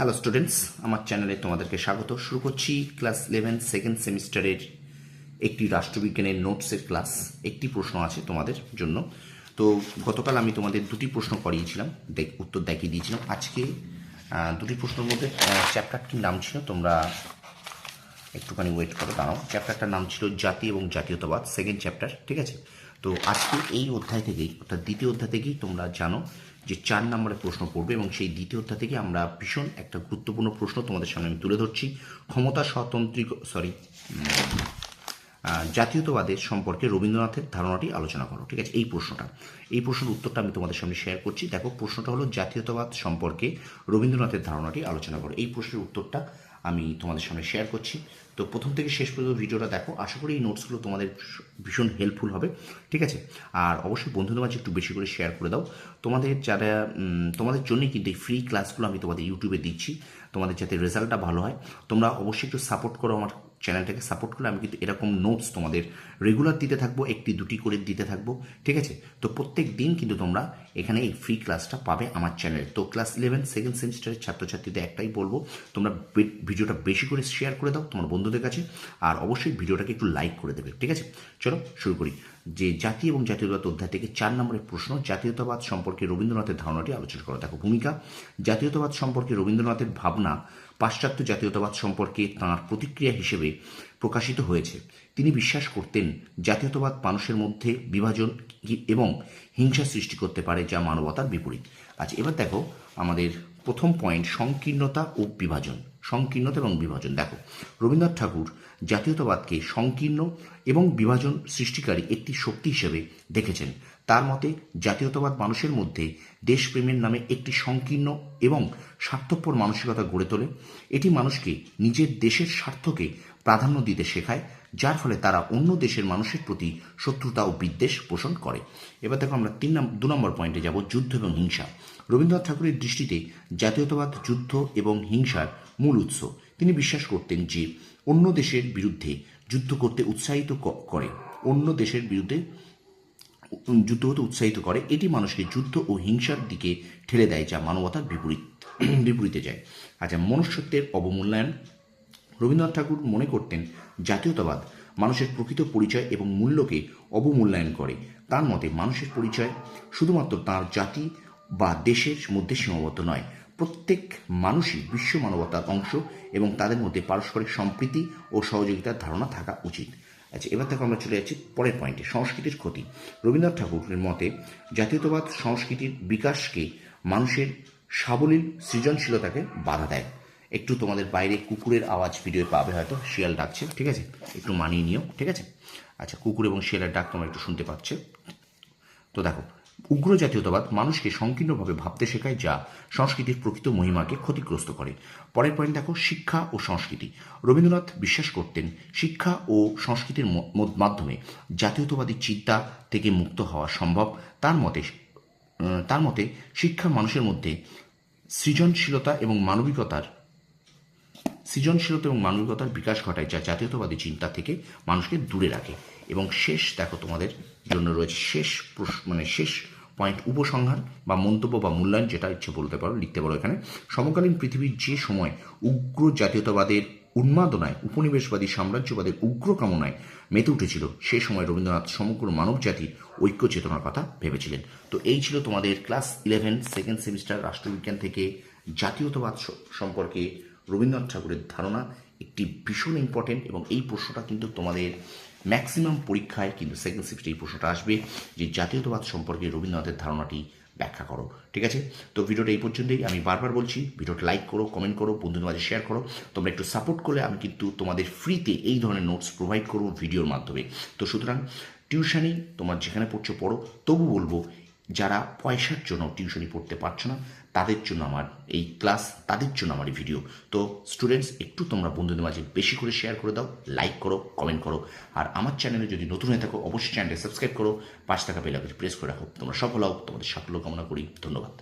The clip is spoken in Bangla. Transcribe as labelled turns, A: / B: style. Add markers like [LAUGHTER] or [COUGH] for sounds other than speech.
A: হ্যালো স্টুডেন্টস আমার চ্যানেলে তোমাদেরকে স্বাগত। শুরু করছি ক্লাস ইলেভেন সেকেন্ড সেমিস্টারের একটি রাষ্ট্রবিজ্ঞানের নোটসের ক্লাস একটি প্রশ্ন আছে তোমাদের জন্য। তো গতকাল আমি তোমাদের দুটি প্রশ্ন করিয়েছিলাম। উত্তর দেখিয়ে দিয়েছিলাম। আজকে দুটি প্রশ্নের মধ্যে চ্যাপ্টারটির নাম ছিল? তোমরা একটুখানি ওয়েট করো, দাঁড়াও। চ্যাপ্টারটার নাম ছিল জাতি এবং জাতীয়তাবাদ সেকেন্ড চ্যাপ্টার ঠিক আছে? তো আজকে এই অধ্যায় থেকেই, অর্থাৎ দ্বিতীয় অধ্যায় থেকেই তোমরা জানো যে চার নম্বরের প্রশ্ন পড়বে এবং সেই দ্বিতীয় অধ্যায় থেকে আমরা ভীষণ একটা গুরুত্বপূর্ণ প্রশ্ন তোমাদের সামনে আমি তুলে ধরছি। ক্ষমতা স্বতন্ত্রিক সরি জাতীয়তাবাদের সম্পর্কে রবীন্দ্রনাথের ধারণাটি আলোচনা করো, ঠিক আছে? এই প্রশ্নটা। এই প্রশ্নের উত্তরটা আমি তোমাদের সামনে শেয়ার করছি। দেখো, প্রশ্নটা হলো জাতীয়তাবাদ সম্পর্কে রবীন্দ্রনাথের ধারণাটি আলোচনা করো। এই প্রশ্নের উত্তরটা আমি তোমাদের সামনে শেয়ার করছি। তো প্রথম থেকে শেষ পর্যন্ত ভিডিওটা দেখো। আশা করি এই নোটসগুলো তোমাদের ভীষণ হেল্পফুল হবে। ঠিক আছে? আর অবশ্যই বন্ধুদের মাঝে একটু বেশি করে শেয়ার করে দাও। তোমাদের যারা তোমাদের জন্যই কিন্তু এই ফ্রি ক্লাসগুলো আমি তোমাদের ইউটিউবে দিচ্ছি। তোমাদের যাতে রেজাল্টটা ভালো হয়। তোমরা অবশ্যই একটু সাপোর্ট করো আমার চ্যানেলটাকে সাপোর্ট করলে আমি কিন্তু এরকম নোটস তোমাদের রেগুলার দিতে থাকব, একটি, দুটি করে দিতে থাকব, ঠিক আছে? তো প্রত্যেক দিন কিন্তু তোমরা এখানে এই ফ্রি ক্লাসটা পাবে আমার চ্যানেলে তো ক্লাস ইলেভেন সেকেন্ড সেমিস্টারের ছাত্রছাত্রীদের একটাই বলব, তোমরা ভিডিওটা বেশি করে শেয়ার করে দাও তোমার বন্ধুদের কাছে, আর অবশ্যই ভিডিওটাকে একটু লাইক করে দেবে, ঠিক আছে? চলো শুরু করি। যে জাতি এবং জাতীয়তাবাদ অধ্যায় থেকে চার নম্বরের প্রশ্ন, জাতীয়তাবাদ সম্পর্কে রবীন্দ্রনাথের ধারণাটি আলোচনা করো। দেখো, ভূমিকা, জাতীয়তাবাদ সম্পর্কে রবীন্দ্রনাথের ভাবনা, পাশ্চাত্য জাতীয়তাবাদ সম্পর্কে তাঁর প্রতিক্রিয়া হিসেবে প্রকাশিত হয়েছে। তিনি বিশ্বাস করতেন জাতীয়তাবাদ মানুষের মধ্যে বিভাজন এবং হিংসা সৃষ্টি করতে পারে যা মানবতার বিপরীত। আচ্ছা এবার দেখো আমাদের প্রথম পয়েন্ট সংকীর্ণতা ও বিভাজন। সংকীর্ণতা এবং বিভাজন। দেখো, রবীন্দ্রনাথ ঠাকুর জাতীয়তাবাদকে সংকীর্ণ এবং বিভাজন সৃষ্টিকারী একটি শক্তি হিসেবে দেখেছেন। তার মতে জাতীয়তাবাদ মানুষের মধ্যে দেশপ্রেমের নামে একটি সংকীর্ণ এবং স্বার্থপর মানসিকতা গড়ে তোলে। এটি মানুষকে নিজের দেশের স্বার্থকে প্রাধান্য দিতে শেখায়, যার ফলে তারা অন্য দেশের মানুষের প্রতি শত্রুতা ও বিদ্বেষ পোষণ করে। এবার দেখো আমরা তিন দু নম্বর পয়েন্টে যাব, যুদ্ধ এবং হিংসা। রবীন্দ্রনাথ ঠাকুরের দৃষ্টিতে জাতীয়তাবাদ, যুদ্ধ এবং হিংসার মূল উৎস। তিনি বিশ্বাস করতেন যে অন্য দেশের বিরুদ্ধে যুদ্ধ করতে উৎসাহিত করে। অন্য দেশের বিরুদ্ধে যুদ্ধ হতে উৎসাহিত করে, এটি মানুষকে যুদ্ধ ও হিংসার দিকে ঠেলে দেয়, যা মানবতার বিপরীত, [CLEARS THROAT] বিপরীতে যায়। আচ্ছা মনুষ্যত্বের অবমূল্যায়ন। রবীন্দ্রনাথ ঠাকুর মনে করতেন, জাতীয়তাবাদ মানুষের প্রকৃত পরিচয় এবং মূল্যকে অবমূল্যায়ন করে। তার মতে, মানুষের পরিচয় শুধুমাত্র তার জাতি বা দেশের মধ্যে সীমাবদ্ধ নয়, প্রত্যেক মানুষই বিশ্ব মানবতার অংশ এবং তাদের মধ্যে পারস্পরিক সম্প্রীতি ও সহযোগিতার ধারণা থাকা উচিত। আচ্ছা এবার দেখো আমরা চলে যাচ্ছি পরের পয়েন্টে সংস্কৃতির ক্ষতি। রবীন্দ্রনাথ ঠাকুরের মতে, জাতীয়তাবাদ সংস্কৃতির বিকাশকে মানুষের সাবলীল সৃজনশীলতাকে বাধা দেয়। একটু তোমাদের বাইরে কুকুরের আওয়াজ ভিডিও পাবে হয়তো, শিয়াল ডাকছে, ঠিক আছে? একটু মানিয়ে নিও, ঠিক আছে? আচ্ছা কুকুর এবং শিয়ালের ডাক তোমরা একটু শুনতে পাচ্ছে। তো দেখো উগ্র জাতীয়তাবাদ মানুষকে সংকীর্ণভাবে ভাবতে শেখায়, যা সংস্কৃতির প্রকৃত মহিমাকে ক্ষতিগ্রস্ত করে। পরের পয়েন্ট দেখো, শিক্ষা ও সংস্কৃতি। রবীন্দ্রনাথ বিশ্বাস করতেন, শিক্ষা ও সংস্কৃতির মাধ্যমে জাতীয়তাবাদী চিন্তা থেকে মুক্ত হওয়া সম্ভব। তার মতে তার মতে শিক্ষা মানুষের মধ্যে সৃজনশীলতা এবং মানবিকতার সৃজনশীলতা এবং মানবিকতার বিকাশ ঘটায় যা জাতীয়তাবাদী চিন্তা থেকে মানুষকে দূরে রাখে। এবং শেষ, দেখো তোমাদের জন্য রয়েছে শেষ মানে শেষ পয়েন্ট উপসংহার বা মন্তব্য বা মূল্যায়ন, যেটা ইচ্ছে বলতে পারো, লিখতে পারো এখানে। সমকালীন পৃথিবীর যে সময় উগ্র জাতীয়তাবাদের উন্মাদনায়, উপনিবেশবাদী সাম্রাজ্যবাদের উগ্র কামনায় মেতে উঠেছিল, সে সময় রবীন্দ্রনাথ সমগ্র মানব জাতির ঐক্য চেতনার কথা ভেবেছিলেন। তো এই ছিল তোমাদের ক্লাস ইলেভেন সেকেন্ড সেমিস্টার রাষ্ট্রবিজ্ঞান থেকে জাতীয়তাবাদ সম্পর্কে রবীন্দ্রনাথ ঠাকুরের ধারণা একটি ভীষণ ইম্পর্টেন্ট এবং এই প্রশ্নটা কিন্তু তোমাদের ম্যাক্সিমাম পরীক্ষায় কিন্তু সেকেন্ড সেমিস্টার এই প্রশ্নটা আসবে যে জাতীয়তাবাদ সম্পর্কে রবীন্দ্রনাথের ধারণাটি ব্যাখ্যা করো, ঠিক আছে? তো ভিডিওটা এই পর্যন্তই, আমি বারবার বলছি ভিডিওটা লাইক করো কমেন্ট করো, বন্ধুদের মাঝে শেয়ার করো, তোমরা একটু সাপোর্ট করলে আমি কিন্তু তোমাদের ফ্রিতে এই ধরনের নোটস প্রোভাইড করব ভিডিওর মাধ্যমে। তো সুতরাং টিউশনি তোমার যেখানে পড়ছো, পড়ো, তবু বলব যারা পয়সার জন্য টিউশনি পড়তে পারছ না, তাদের জন্য আমার এই ক্লাস তাদের জন্য আমার এই ভিডিও তো স্টুডেন্টস একটু তোমরা বন্ধুদের মাঝে বেশি করে শেয়ার করে দাও লাইক করো কমেন্ট করো, আর আমার চ্যানেলে যদি নতুন হয়ে থাকো, অবশ্যই চ্যানেলটা সাবস্ক্রাইব করো পাঁচ টাকা বেলাকে প্রেস করে রাখো। তোমরা সফল হও, তোমাদের সাফল্য কামনা করি, ধন্যবাদ।